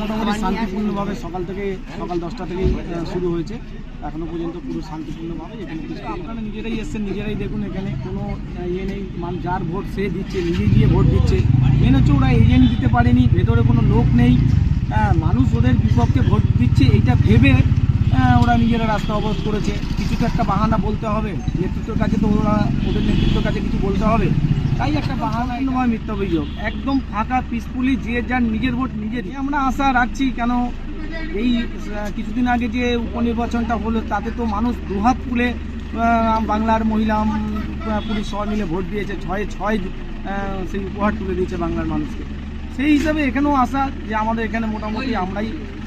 মোটামুটি শান্তিপূর্ণভাবে সকাল থেকে সকাল দশটা থেকেই শুরু হয়েছে। এখনও পর্যন্ত পুরো শান্তিপূর্ণভাবে এখানে কিছু আপনারা নিজেরাই এসছেন নিজেরাই দেখুন এখানে কোনো ইয়ে নেই মান যার ভোট সে দিচ্ছে নিজে গিয়ে ভোট দিচ্ছে। মেন হচ্ছে ওরা এজেন্ট দিতে পারেনি ভেতরে কোনো লোক নেই। হ্যাঁ, মানুষ ওদের বিপক্ষে ভোট দিচ্ছে এইটা ভেবে ওরা নিজেরা রাস্তা অবরোধ করেছে। কিছু তো একটা বাহানা বলতে হবে নেতৃত্বের কাছে তো ওরা ওদের নেতৃত্বের কাছে কিছু বলতে হবে। তাই একটা বাহানা নয় মিথ্যা অভিযোগ। একদম ফাঁকা পিসফুলি যে যার নিজের ভোট নিজের আমরা আশা রাখছি কেন এই কিছুদিন আগে যে উপনির্বাচনটা হলো, তাতে তো মানুষ দুহাত তুলে বাংলার মহিলা পুরুষ সবাই মিলে ভোট দিয়েছে। ছয় ছয় সেই উপহার তুলে দিয়েছে বাংলার মানুষকে। সেই হিসাবে এখানেও আশা যে আমাদের এখানে মোটামুটি আমরাই